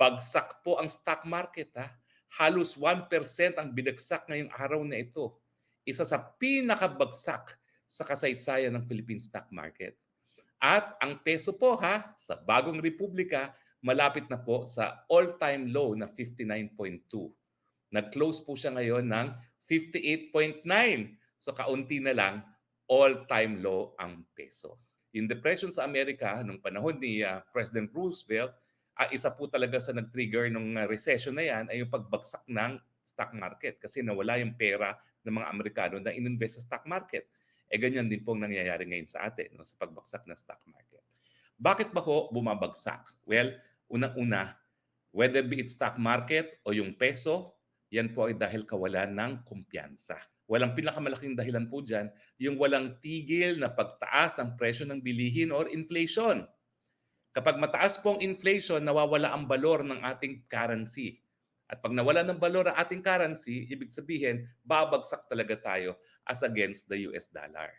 bagsak po ang stock market ha. Halos 1% ang binagsak ngayong araw na ito. Isa sa pinakabagsak sa kasaysayan ng Philippine stock market. At ang peso po ha, sa bagong republika, malapit na po sa all-time low na 59.2. Nag-close po siya ngayon ng 58.9. So kaunti na lang, all-time low ang peso. Yung depression sa Amerika nung panahon ni uh, President Roosevelt, uh, isa po talaga sa nag-trigger ng uh, recession na yan ay yung pagbagsak ng stock market kasi nawala yung pera ng mga Amerikano na ininvest sa stock market. Eh ganyan din pong nangyayari ngayon sa atin no, sa pagbagsak ng stock market. Bakit ba ho bumabagsak? Well, unang-una, whether be it stock market o yung peso, yan po ay dahil kawalan ng kumpiyansa. Walang pinakamalaking dahilan po dyan, yung walang tigil na pagtaas ng presyo ng bilihin or inflation. Kapag mataas po ang inflation, nawawala ang balor ng ating currency. At pag nawala ng balor ang ating currency, ibig sabihin, babagsak talaga tayo as against the US dollar.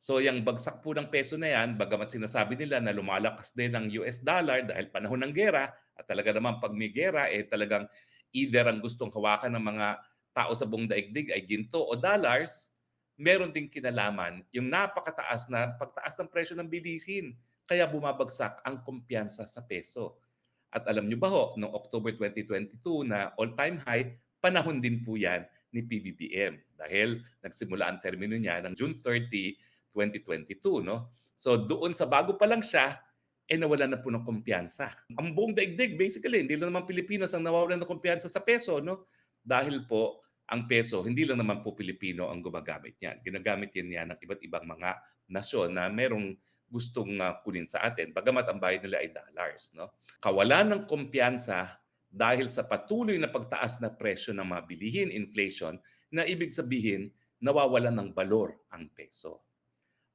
So yung bagsak po ng peso na yan, bagamat sinasabi nila na lumalakas din ang US dollar dahil panahon ng gera, at talaga naman pag may gera, eh talagang either ang gustong hawakan ng mga tao sa buong daigdig ay ginto o dollars, meron ding kinalaman yung napakataas na pagtaas ng presyo ng bilihin. Kaya bumabagsak ang kumpiyansa sa peso. At alam nyo ba ho, noong October 2022 na all-time high, panahon din po yan ni PBBM dahil nagsimula ang termino niya ng June 30, 2022. No? So doon sa bago pa lang siya, eh nawala na po ng kumpiyansa. Ang buong daigdig, basically, hindi lang naman Pilipinas ang nawawalan ng kumpiyansa sa peso. No? Dahil po, ang peso, hindi lang naman po Pilipino ang gumagamit niyan. Ginagamit yan yan ng iba't ibang mga nasyon na merong gustong uh, kunin sa atin, bagamat ang bayad nila ay dollars. No? Kawalan ng kumpiyansa dahil sa patuloy na pagtaas na presyo ng mga bilihin, inflation, na ibig sabihin, nawawalan ng balor ang peso.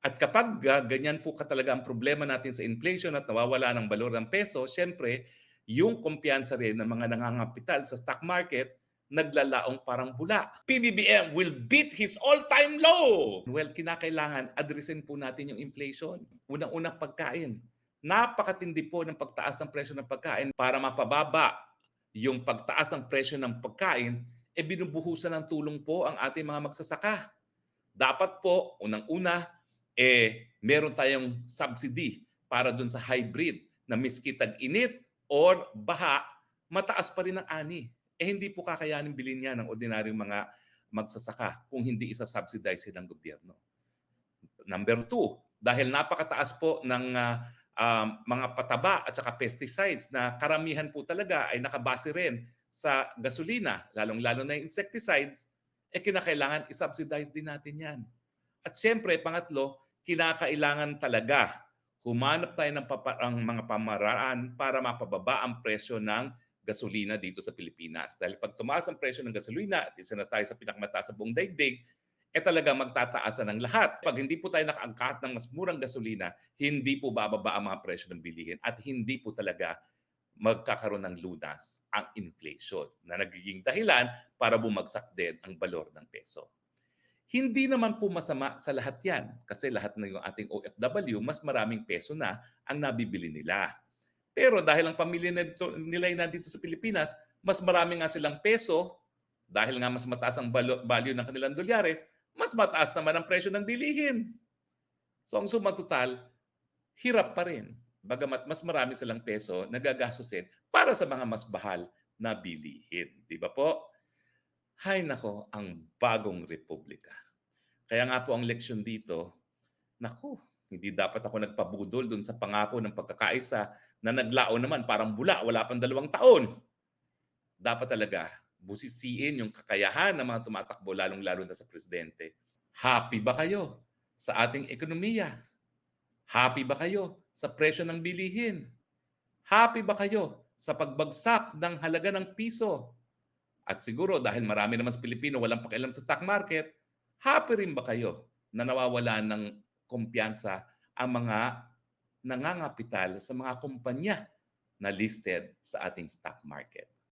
At kapag uh, ganyan po katalaga ang problema natin sa inflation at nawawala ng balor ng peso, syempre, yung kumpiyansa rin ng mga nangangapital sa stock market, naglalaong parang bula. PBBM will beat his all-time low. Well, kinakailangan addressin po natin yung inflation. Unang-unang pagkain. Napakatindi po ng pagtaas ng presyo ng pagkain para mapababa yung pagtaas ng presyo ng pagkain, e eh binubuhusan ng tulong po ang ating mga magsasaka. Dapat po, unang-una, eh, meron tayong subsidy para dun sa hybrid na miski tag-init or baha, mataas pa rin ang ani eh hindi po kakayanin bilhin niya ng ordinaryong mga magsasaka kung hindi isa-subsidize ng gobyerno. Number two, dahil napakataas po ng uh, uh, mga pataba at saka pesticides na karamihan po talaga ay nakabase rin sa gasolina, lalong-lalo na yung insecticides, eh kinakailangan i-subsidize din natin yan. At siyempre, pangatlo, kinakailangan talaga humanap tayo ng papa- ang mga pamaraan para mapababa ang presyo ng gasolina dito sa Pilipinas. Dahil pag tumaas ang presyo ng gasolina at isa na tayo sa pinakamataas sa buong daigdig, eh talaga magtataasan ng lahat. Pag hindi po tayo nakaangkat ng mas murang gasolina, hindi po bababa ang mga presyo ng bilihin at hindi po talaga magkakaroon ng lunas ang inflation na nagiging dahilan para bumagsak din ang balor ng peso. Hindi naman po masama sa lahat yan kasi lahat ng yung ating OFW, mas maraming peso na ang nabibili nila. Pero dahil ang pamilya nila ay nandito sa Pilipinas, mas marami nga silang peso, dahil nga mas mataas ang value ng kanilang dolyares, mas mataas naman ang presyo ng bilihin. So ang suma total, hirap pa rin. Bagamat mas marami silang peso na gagastusin para sa mga mas bahal na bilihin. Di ba po? Hay nako, ang bagong republika. Kaya nga po ang leksyon dito, naku, hindi dapat ako nagpabudol dun sa pangako ng pagkakaisa na naglao naman parang bula, wala pang dalawang taon. Dapat talaga busisiin yung kakayahan ng mga tumatakbo, lalong-lalo na sa presidente. Happy ba kayo sa ating ekonomiya? Happy ba kayo sa presyo ng bilihin? Happy ba kayo sa pagbagsak ng halaga ng piso? At siguro dahil marami naman sa Pilipino walang pakialam sa stock market, happy rin ba kayo na nawawala ng kumpiyansa ang mga nangangapital sa mga kumpanya na listed sa ating stock market.